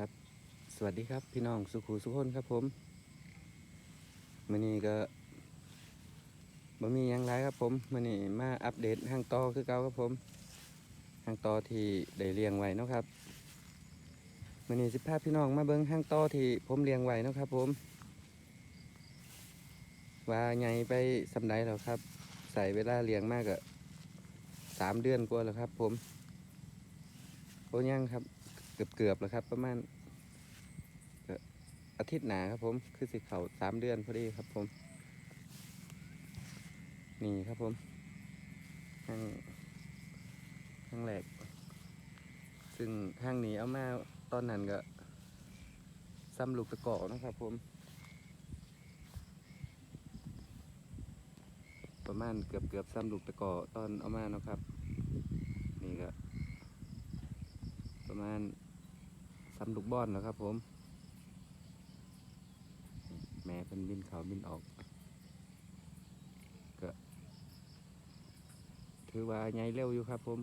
ครับ สวัสดีครับพี่น้องสุขูสุขนครับผมมื่อนี้ก็บ่มียังไรครับผมมื่อนี้มาอัปเดตห้างต่อคือเก่าครับผมห้างต่อที่ได้เลี้ยงไว้นะครับมื่อนี้สิพาพพี่น้องมาเบิ้งห้างต่อที่ผมเลี้ยงไว้นะครับ ผม ว่าใหญ่ไปสำไดแล้วครับ ใส่เวลาเลี้ยงมากก็สามเดือนกว่าแล้วครับ ผมโอ้ยังครับ เกือบเกือบๆแล้วครับ ประมาณอาทิตย์หนาครับผม คือสิเขาสามเดือนพอดีครับผม นี่ครับผมห้างห้างแหลก ซึ่งห้างนี้เอามาตอนนั้นก็ซ้ำลูกตะกอนะครับผม ประมาณเกือบเกือบซ้ำลูกตะกอตอนเอามาเนาะครับ นี่ก็ประมาณำลูกบอลแล้วครับ ผม แม่เป็นบินเขาบินออกก็ถือว่าใหญ่เร็วอยู่ครับ ผม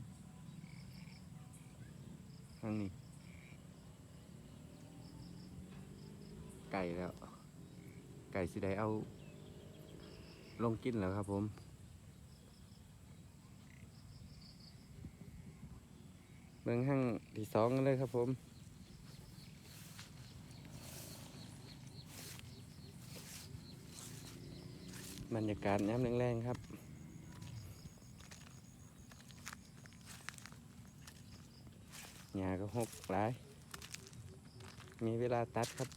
ทางนี้ไก่แล้ว ไก่สิได้เอา ลงกินแล้วครับ ผมเมืองห้างที่สองเลยครับผม บรรยากาศน้ำแรงๆครับ หญ้าก็หกหลาย มีเวลาตัดครับ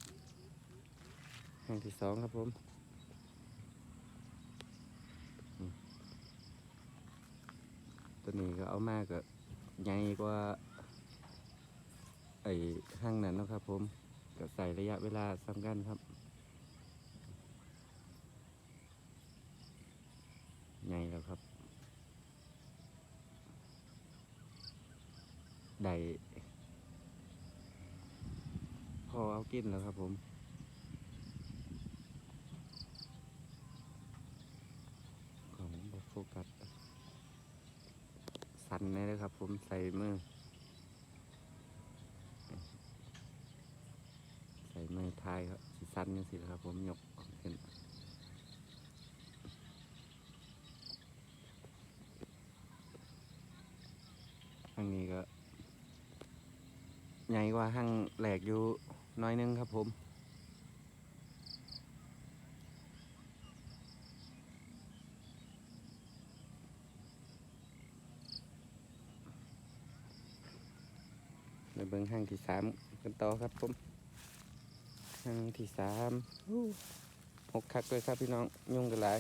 ห้างที่สองครับผมตัวนี้ก็เอามาก็ใหญ่กว่าไอ้ห้างนั้นนะครับผมก็ใส่ระยะเวลาสำคัญครับ ใหญ่แล้วครับ ได้พอเอากินแล้วครับผมของโฟกัสสั่นเลยนะครับผมใส่มือ ใส่มือทายครับสิสั่นยังสิครับผมยกออกขึ้นางนี้ก็ใหญ่กว่าห้างแหลกอยู่น้อยนึงครับผมในเบิ้งห้างที่สามกันต่อครับผมห้างที่สามหกคักเลยครับพี่น้องยุ่งกันหลาย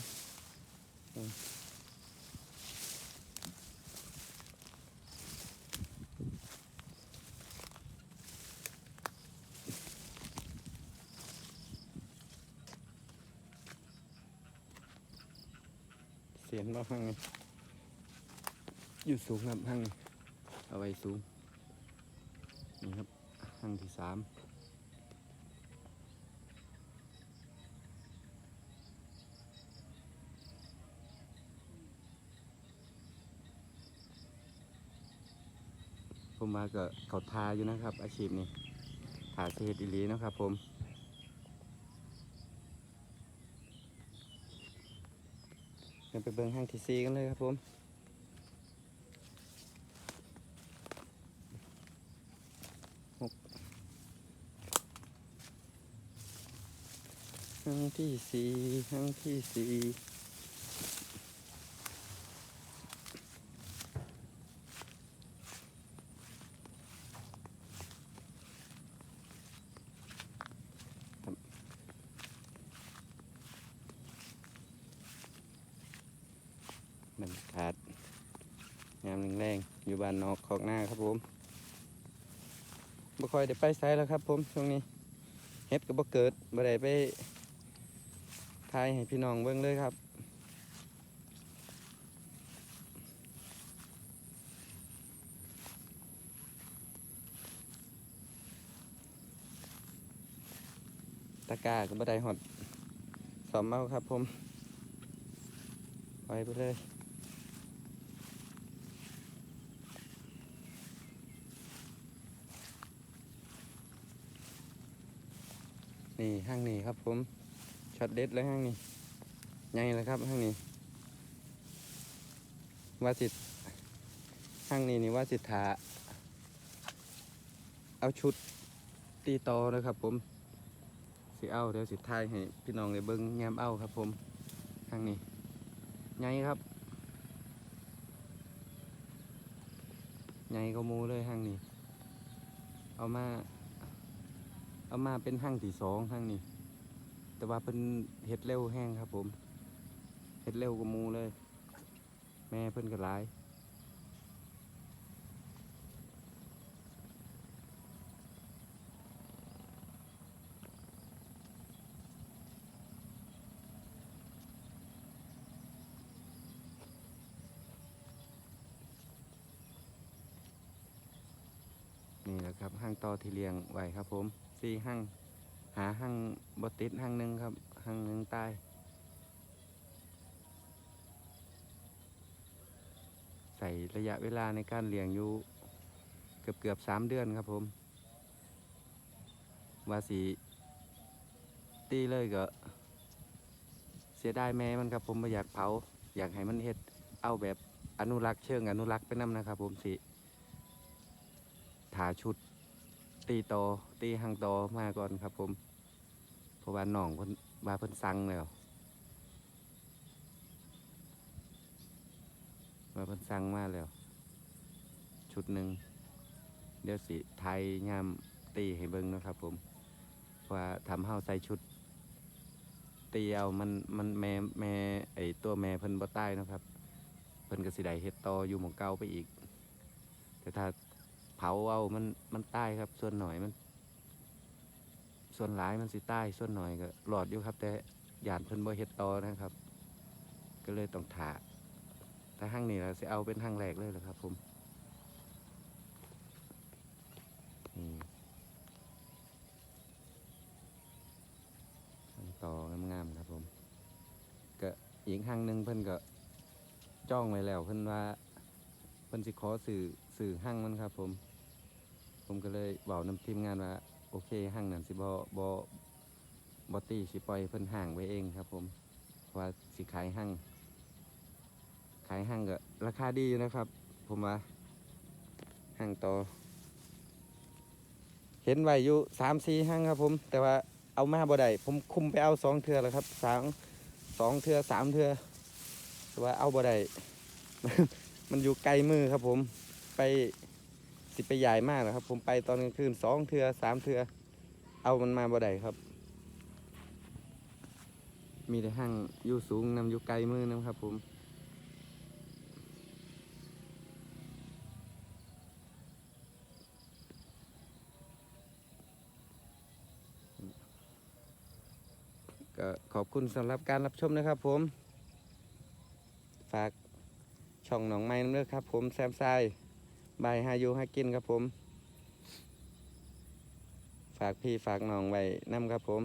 อืมเสียงบ่ห้างนี้อยู่สูงครับห้างนี้เอาไว้สูง นี่ครับห้างที่สามผมมาก็เขาทาอยู่นะครับ อาชีพนี้ทาเศษอิลีนะครับผม ไปเบิ่งห้างที่ซีกันเลยครับผมห้างที่สี่ห้างที่สี่ บรรยากาศงามแรงๆอยู่บ้านนอกขอกหน้าครับผมบ่ค่อยได้ไปไสแล้วครับ ผมช่วงนี้เฮ็ดก็บ่เกิดบ่ได้ไปทายให้พี่น้องเบิ่งเลยครับตะกร้าก็บ่ได้ฮอดสอมเอาครับผมไปไปเลย นี่ห้างนี้ครับผมช็อตเด็ดเลยห้างนี้ใหญ่เลยครับห้างนี้ว่าสิห้างนี้นี่ว่าสิทาเอาชุดตีโตนะครับผมสิเอาเดี๋ยวสิทายให้พี่น้องได้เบิ้งแงมเอาครับผมห้างนี้ใหญ่ครับใหญ่ก็มูเลยห้างนี้ เอามา เอามาเป็นห้างที่สองห้างนี้ แต่ว่าเป็นเห็ดเร็วแห้งครับ ผม เห็ดเร็วก็มูเลย แม่เพิ่นก็หลายนี่แหละครับห้างต่อที่เลี้ยงไว้ครับผม สี่ห้างหาห้างบติดห้างหนึ่งครับห้างหนึ่งใต้ใส่ระยะเวลาในการเลี้ยงอยู่เกือบเกือบสามเดือนครับผมว่าสีตีเลยก็ เสียดายแม่มันครับผมไม่อยากเผา อยากให้มันเฮ็ดเอาแบบอนุรักษ์เชิงอนุรักษ์ไปนํนะครับผมสิถาชุด ตีโตตีหังโตมาก่อนครับผมเพราะว่าน้องเพิ่นว่าเพิ่นสั่งแล้วว่าเพิ่นสั่งมาแล้ว ชุดหนึ่งเดี๋ยวสิไทยยามตีให้เบิ่งนะครับผมว่าทำเฮาใส่ชุดตีเอามันมันแม่แม่ไอตัวแม่เพิ่นบ่ตายเนะครับ เพิ่นก็สิได้เฮ็ดต่ออยู่หม่องเก่าไปอีก แต่ถ้า เผาเอามันมันใตายครับ ส่วนหน่อยมัน ส่วนหลายมันสิตายส่วนหน่อยก็หลอดอยู่ครับ แต่ยานเพิ่นบ่เฮ็ดต่อนะครับ ก็เลยต้องถาถ้าห้างนี้เราสิเอาเป็นห้างแรกเลยเหรอครับ ผมนี่ห้างต่องามๆครับผม ก็อีกห้างหนึ่งเพิ่นก็จ้องไว้แล้วเพิ่นว่า เพิ่นสิขอสื่อ สื่อห้างมันครับ ผม ผมก็เลยบอกนำทีมงานว่าโอเคห้างนั้นสิบอบอบอตี้สิปล่อยเพิ่นห่างไว้เองครับ ผมว่าสิขายห้างขายห้างก็ราคาดีอยู่นะครับ ผมว่าห้างต่อ เห็นไว้อยู่สามสี่ห้างครับ ผม แต่ว่าเอามาบ่ได้ผมคุมไปเอาสองเทือแล้วครับสองสองเทือสามเทือแต่ว่าเอาบ่ได้มันอยู่ไกลมือครับผม ไปสิไปใหญ่มากนะครับ ผมไปตอนกลางคืนสองเทือสามเทือ เอามันมาบ่ได้ครับ มีแต่ห้างอยู่สูงนำอยู่ไกลมือนะครับ ผมก็ขอบคุณสำหรับการรับชมนะครับผม ฝากช่องหนองไม้น้ำเลือครับผมแซมไซ บายหาอยูหากินครับผม ฝากพี่ฝากน้องไว้นำครับผม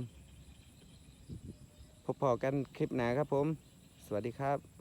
พบพอกันคลิปหนาครับผม สวัสดีครับ